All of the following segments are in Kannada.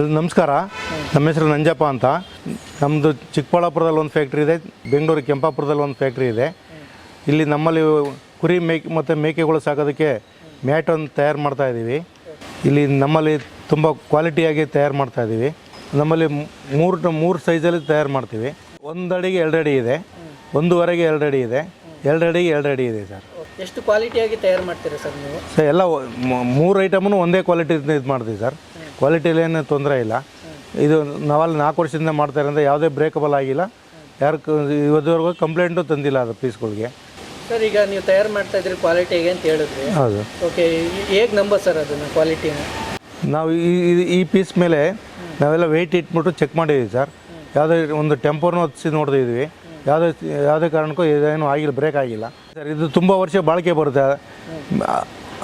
ನಮಸ್ಕಾರ. ನಮ್ಮ ಹೆಸರು ನಂಜಪ್ಪ ಅಂತ. ನಮ್ಮದು ಚಿಕ್ಕಬಳ್ಳಾಪುರದಲ್ಲಿ ಒಂದು ಫ್ಯಾಕ್ಟ್ರಿ ಇದೆ ಬೆಂಗಳೂರು ಕೆಂಪಾಪುರದಲ್ಲಿ ಒಂದು ಫ್ಯಾಕ್ಟ್ರಿ ಇದೆ. ಇಲ್ಲಿ ನಮ್ಮಲ್ಲಿ ಕುರಿ ಮೇಕೆ ಮತ್ತು ಮೇಕೆಗಳು ಸಾಕೋದಕ್ಕೆ ಮ್ಯಾಟ್ ಒಂದು ತಯಾರು ಮಾಡ್ತಾ ಇದ್ದೀವಿ. ಇಲ್ಲಿ ನಮ್ಮಲ್ಲಿ ತುಂಬ ಕ್ವಾಲಿಟಿಯಾಗಿ ತಯಾರು ಮಾಡ್ತಾ ಇದ್ದೀವಿ. ನಮ್ಮಲ್ಲಿ ಮೂರು ಮೂರು ಸೈಜಲ್ಲಿ ತಯಾರು ಮಾಡ್ತೀವಿ. ಒಂದು ಅಡಿಗೆ ಎರಡು ಅಡಿ ಇದೆ. ಒಂದೂವರೆಗೆ ಎರಡು ಅಡಿ ಇದೆ. ಎರಡು ಅಡಿಗೆ ಎರಡು ಅಡಿ ಇದೆ ಸರ್. ಎಷ್ಟು ಕ್ವಾಲಿಟಿಯಾಗಿ ತಯಾರು ಮಾಡ್ತೀರಾ ಸರ್ ನೀವು? ಸರ್ ಎಲ್ಲ ಮೂರು ಐಟಮನ್ನು ಒಂದೇ ಕ್ವಾಲಿಟಿ ಇದು ಮಾಡ್ತೀವಿ ಸರ್. ಕ್ವಾಲಿಟಿಲಿ ಏನು ತೊಂದರೆ ಇಲ್ಲ. ಇದು ನಾವಲ್ಲಿ ನಾಲ್ಕು ವರ್ಷದಿಂದ ಮಾಡ್ತಾ ಇರೋದ್ರಿಂದ ಯಾವುದೇ ಬ್ರೇಕಬಲ್ ಆಗಿಲ್ಲ. ಯಾರು ಇವತ್ತುವರೆಗೂ ಕಂಪ್ಲೇಂಟು ತಂದಿಲ್ಲ ಅದು ಪೀಸ್ಗಳಿಗೆ ಸರ್ ಈಗ ನೀವು ತಯಾರು ಮಾಡ್ತಾ ಇದ್ರೆ ಕ್ವಾಲಿಟಿ ಹೇಗೆ ಅಂತ ಹೇಳಿದ್ರಿ. ಹೌದು. ಓಕೆ ಹೇಗೆ ನಂಬರ್ ಸರ್ ಅದನ್ನು ಕ್ವಾಲಿಟಿನ ನಾವು ಈ ಈ- ಈ ಪೀಸ್ ಮೇಲೆ ನಾವೆಲ್ಲ ವೆಯ್ಟ್ ಇಟ್ಬಿಟ್ಟು ಚೆಕ್ ಮಾಡಿದ್ವಿ ಸರ್. ಯಾವುದೇ ಒಂದು ಟೆಂಪೋನು ಹೊತ್ತಿಸಿ ನೋಡಿದ್ವಿ ಯಾವುದೇ ಯಾವುದೇ ಕಾರಣಕ್ಕೂ ಇದೇನು ಆಗಿಲ್ಲ ಬ್ರೇಕ್ ಆಗಿಲ್ಲ. ಸರ್ ಇದು ತುಂಬ ವರ್ಷ ಬಾಳಿಕೆ ಬರುತ್ತೆ.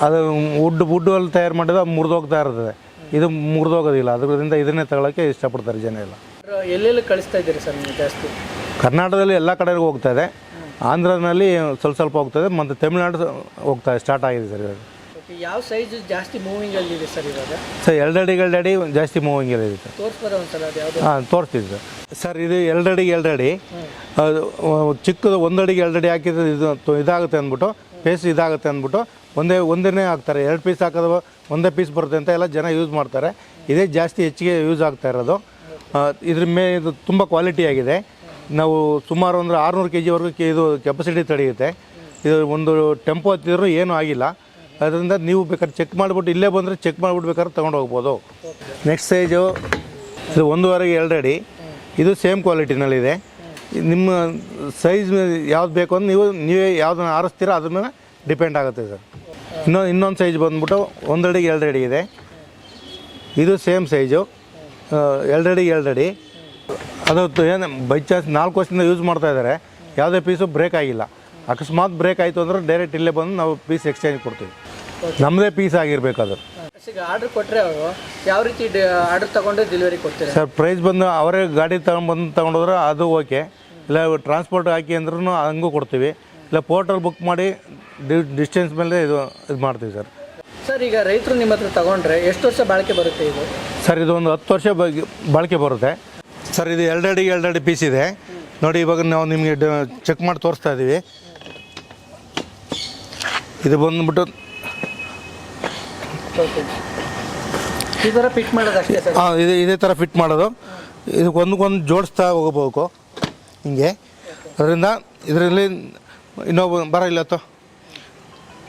ಅದು ವುಡ್ ವುಡ್ ಅಲ್ಲಿ ತಯಾರು ಮಾಡಿದ್ರೆ ಮುರಿದೋಗ್ತಾ ಇರ್ತದೆ. ಇದು ಮುರಿದೋಗೋದಿಲ್ಲ. ಅದರಿಂದ ಇದನ್ನೇ ತಗೊಳ್ಳೋಕ್ಕೆ ಇಷ್ಟಪಡ್ತಾರೆ ಜನ ಎಲ್ಲ. ಎಲ್ಲೆಲ್ಲಿ ಕಳಿಸ್ತಾ ಇದ್ದೀರಿ ಸರ್ ನೀವು ಜಾಸ್ತಿ? ಕರ್ನಾಟಕದಲ್ಲಿ ಎಲ್ಲ ಕಡೆಗೂ ಹೋಗ್ತಾ ಇದೆ. ಆಂಧ್ರನಲ್ಲಿ ಸ್ವಲ್ಪ ಸ್ವಲ್ಪ ಹೋಗ್ತಾ ಇದೆ ಮತ್ತು ತಮಿಳ್ನಾಡು ಹೋಗ್ತಾ ಸ್ಟಾರ್ಟ್ ಆಗಿದೆ ಸರ್ ಇವಾಗ. ಯಾವ ಸೈಜ್ ಜಾಸ್ತಿ ಮೂವಿಂಗ್ ಇದೆ ಸರ್ ಇವಾಗ? ಸರ್ ಎರಡಡಿ ಎರಡಡಿ ಜಾಸ್ತಿ ಮೂವಿಂಗ್ ಇಲ್ಲ ಇದೆ ಒಂದ್ಸಲ ಅದು ಯಾವುದು? ಹಾಂ ತೋರಿಸ್ತೀವಿ ಸರ್. ಸರ್ ಇದು ಎರಡಡಿಗೆ ಎರಡಡಿ ಚಿಕ್ಕದು ಒಂದಡಿಗೆ ಎರಡಡಿ ಹಾಕಿದ್ರೆ ಇದು ಇದಾಗುತ್ತೆ ಅಂದ್ಬಿಟ್ಟು ಪೀಸ್ ಇದಾಗುತ್ತೆ ಅಂದ್ಬಿಟ್ಟು ಒಂದೇ ಒಂದನೇ ಹಾಕ್ತಾರೆ. ಎರಡು ಪೀಸ್ ಹಾಕೋದು ಒಂದೇ ಪೀಸ್ ಬರುತ್ತೆ ಅಂತ ಎಲ್ಲ ಜನ ಯೂಸ್ ಮಾಡ್ತಾರೆ. ಇದೇ ಜಾಸ್ತಿ ಹೆಚ್ಚಿಗೆ ಯೂಸ್ ಆಗ್ತಾ ಇರೋದು. ಇದ್ರ ಮೇ, ಇದು ತುಂಬ ಕ್ವಾಲಿಟಿ ಆಗಿದೆ. ನಾವು ಸುಮಾರು ಅಂದರೆ ಆರುನೂರು ಕೆ ಜಿವರೆಗೂ ಇದು ಕೆಪಾಸಿಟಿ ತಡೆಯುತ್ತೆ. ಇದು ಒಂದು ಟೆಂಪೋ ಹತ್ತಿದ್ರು ಏನೂ ಆಗಿಲ್ಲ. ಅದರಿಂದ ನೀವು ಬೇಕಾದ್ರೆ ಚೆಕ್ ಮಾಡಿಬಿಟ್ಟು, ಇಲ್ಲೇ ಬಂದರೆ ಚೆಕ್ ಮಾಡಿಬಿಟ್ಟು ಬೇಕಾದ್ರೆ ತೊಗೊಂಡು ಹೋಗ್ಬೋದು. ನೆಕ್ಸ್ಟ್ ಸೈಜು ಇದು ಒಂದೂವರೆಗೆ ಎರಡು ಅಡಿ ಇದು ಸೇಮ್ ಕ್ವಾಲಿಟಿನಲ್ಲಿದೆ ನಿಮ್ಮ ಸೈಜ್ ಯಾವ್ದು ಬೇಕು ಅಂದ್ರೆ ನೀವು, ನೀವೇ ಯಾವ್ದನ್ನ ಆರಿಸ್ತೀರ ಅದ್ರ ಮೇಲೆ ಡಿಪೆಂಡ್ ಆಗುತ್ತೆ ಸರ್. ಇನ್ನೊಂದು ಇನ್ನೊಂದು ಸೈಜ್ ಬಂದ್ಬಿಟ್ಟು ಒಂದಡಿ ಅಡಿಗೆ ಎರಡು ಅಡಿ ಇದೆ. ಇದು ಸೇಮ್ ಸೈಜು ಎರಡು ಎರಡಡಿ ಎರಡು ಅದು ಏನು ಬೈ ಚಾನ್ಸ್ ನಾಲ್ಕು ವರ್ಷದಿಂದ ಯೂಸ್ ಮಾಡ್ತಾ ಇದ್ದಾರೆ ಯಾವುದೇ ಪೀಸು ಬ್ರೇಕ್ ಆಗಿಲ್ಲ. ಅಕಸ್ಮಾತ್ ಬ್ರೇಕ್ ಆಯಿತು ಅಂದ್ರೆ ಡೈರೆಕ್ಟ್ ಇಲ್ಲೇ ಬಂದು ನಾವು ಪೀಸ್ ಎಕ್ಸ್ಚೇಂಜ್ ಕೊಡ್ತೀವಿ. ನಮ್ಮದೇ ಪೀಸ್ ಆಗಿರಬೇಕು ಅದು. ಈಗ ಆರ್ಡರ್ ಕೊಟ್ಟರೆ ಅವರು ಯಾವ ರೀತಿ ಆರ್ಡರ್ ತಗೊಂಡು ಡೆಲಿವರಿ ಕೊಡ್ತಾರೆ? ಸರ್ ಪ್ರೈಸ್ ಬಂದು ಅವರೇ ಗಾಡಿ ತಗೊಂಡ್ಬಂದು ತಗೊಂಡೋದ್ರೆ ಅದು ಓಕೆ ಇಲ್ಲ ಟ್ರಾನ್ಸ್ಪೋರ್ಟ್ ಹಾಕಿ ಅಂದ್ರೂ ಹಂಗೂ ಕೊಡ್ತೀವಿ. ಇಲ್ಲ ಪೋರ್ಟಲ್ ಬುಕ್ ಮಾಡಿ ಡಿಸ್ಟೆನ್ಸ್ ಮೇಲೆ ಇದು ಇದು ಮಾಡ್ತೀವಿ ಸರ್. ಸರ್ ಈಗ ರೈತರು ನಿಮ್ಮ ಹತ್ರ ತಗೊಂಡ್ರೆ ಎಷ್ಟು ವರ್ಷ ಬಾಳಿಕೆ ಬರುತ್ತೆ ಇದು? ಸರ್ ಇದು ಒಂದು ಹತ್ತು ವರ್ಷ ಬಾಳಿಕೆ ಬರುತ್ತೆ. ಸರ್ ಇದು ಎರಡು ಅಡಿಗೆ ಎರಡು ಅಡಿ ಪೀಸ್ ಇದೆ. ನೋಡಿ ಇವಾಗ ನಾವು ನಿಮಗೆ ಚೆಕ್ ಮಾಡಿ ತೋರಿಸ್ತಾ ಇದ್ದೀವಿ ಇದು ಬಂದ್ಬಿಟ್ಟು ಈ ಥರ ಫಿಟ್ ಹಾಂ ಇದು, ಇದೇ ಥರ ಫಿಟ್ ಮಾಡೋದು. ಇದಕ್ಕೆ ಒಂದಕ್ಕೊಂದು ಜೋಡಿಸ್ತಾ ಹೋಗಬೇಕು. ಹಿಂಗೆ. ಅದರಿಂದ ಇದರಲ್ಲಿ ಇನ್ನೊಬ್ಬ ಬರ ಇಲ್ಲ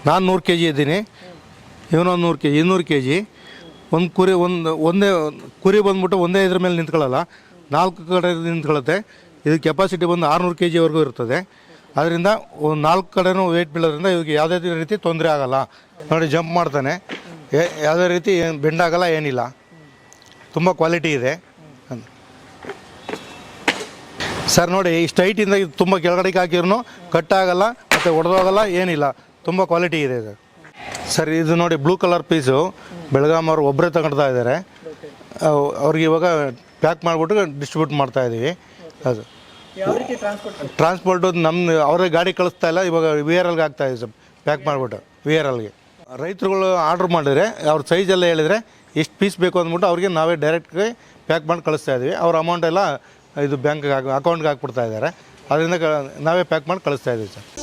ನಾನು ನೂರು ಕೆ ಜಿ ಇದ್ದೀನಿ ಇವನೊಂದು ನೂರು ಕೆ ಜಿ ಇನ್ನೂರು ಕೆ ಜಿ ಒಂದು ಕುರಿ, ಒಂದು, ಒಂದೇ ಕುರಿ ಬಂದ್ಬಿಟ್ಟು ಒಂದೇ ಇದ್ರ ಮೇಲೆ ನಿಂತ್ಕೊಳ್ಳಲ್ಲ. ನಾಲ್ಕು ಕಡೆ ನಿಂತ್ಕೊಳ್ಳುತ್ತೆ. ಇದು ಕೆಪಾಸಿಟಿ ಬಂದು ಆರುನೂರು ಕೆ ಜಿವರೆಗೂ ಇರ್ತದೆ. ಅದರಿಂದ ಒಂದು ನಾಲ್ಕು ಕಡೆನೂ ವೆಯ್ಟ್ ಬೀಳೋದ್ರಿಂದ ಇವಾಗ ಯಾವುದೇ ರೀತಿ ತೊಂದರೆ ಆಗಲ್ಲ. ನೋಡಿ ಜಂಪ್ ಮಾಡ್ತಾನೆ. ಯಾವುದೇ ರೀತಿ ಏನು ಬೆಂಡಾಗಲ್ಲ ಏನಿಲ್ಲ. ತುಂಬ ಕ್ವಾಲಿಟಿ ಇದೆ. ಸರ್ ನೋಡಿ ಇಷ್ಟು ಹೈಟಿಂದ ಇದು ತುಂಬ ಕೆಳಗಡೆಗೆ ಹಾಕಿದ್ರು ಕಟ್ ಆಗಲ್ಲ ಮತ್ತು ಒಡೆದೋಗಲ್ಲ ಏನಿಲ್ಲ. ತುಂಬ ಕ್ವಾಲಿಟಿ ಇದೆ ಇದು. ಸರ್ ಇದು ನೋಡಿ ಬ್ಲೂ ಕಲರ್ ಪೀಸು ಬೆಳಗಾಂ ಅವ್ರು ಒಬ್ಬರೇ ತಗೊಳ್ತಾ ಇದ್ದಾರೆ. ಅವ್- ಅವ್ರಿಗೆ ಇವಾಗ ಪ್ಯಾಕ್ ಮಾಡಿಬಿಟ್ಟು ಡಿಸ್ಟ್ರಿಬ್ಯೂಟ್ ಮಾಡ್ತಾ ಇದ್ದೀವಿ ಅದು. ಟ್ರಾನ್ಸ್ಪೋರ್ಟು ನಮ್ಮ ಅವರೇ ಗಾಡಿ ಕಳಿಸ್ತಾ ಇಲ್ಲ ಇವಾಗ ವಿ ಆರ್ ಎಲ್ಗೆ ಆಗ್ತಾ ಇದೆ ಸರ್ ಪ್ಯಾಕ್ ಮಾಡಿಬಿಟ್ಟು ವಿ ಆರ್ ಎಲ್ಗೆ ರೈತರುಗಳು ಆರ್ಡ್ರ್ ಮಾಡಿದರೆ, ಅವ್ರ ಸೈಜೆಲ್ಲ ಹೇಳಿದರೆ, ಎಷ್ಟು ಪೀಸ್ ಬೇಕು ಅಂದ್ಬಿಟ್ಟು ಅವ್ರಿಗೆ ನಾವೇ ಡೈರೆಕ್ಟ್ಗೆ ಪ್ಯಾಕ್ ಮಾಡಿ ಕಳಿಸ್ತಾ ಇದ್ದೀವಿ. ಅವ್ರ ಅಮೌಂಟ್ ಎಲ್ಲ ಇದು ಬ್ಯಾಂಕ್ಗೆ ಹಾಕಿ ಅಕೌಂಟ್ಗೆ ಹಾಕ್ಬಿಡ್ತಾ ಇದ್ದಾರೆ. ಅದರಿಂದ ನಾವೇ ಪ್ಯಾಕ್ ಮಾಡಿ ಕಳಿಸ್ತಾ ಇದ್ದೀವಿ ಸರ್.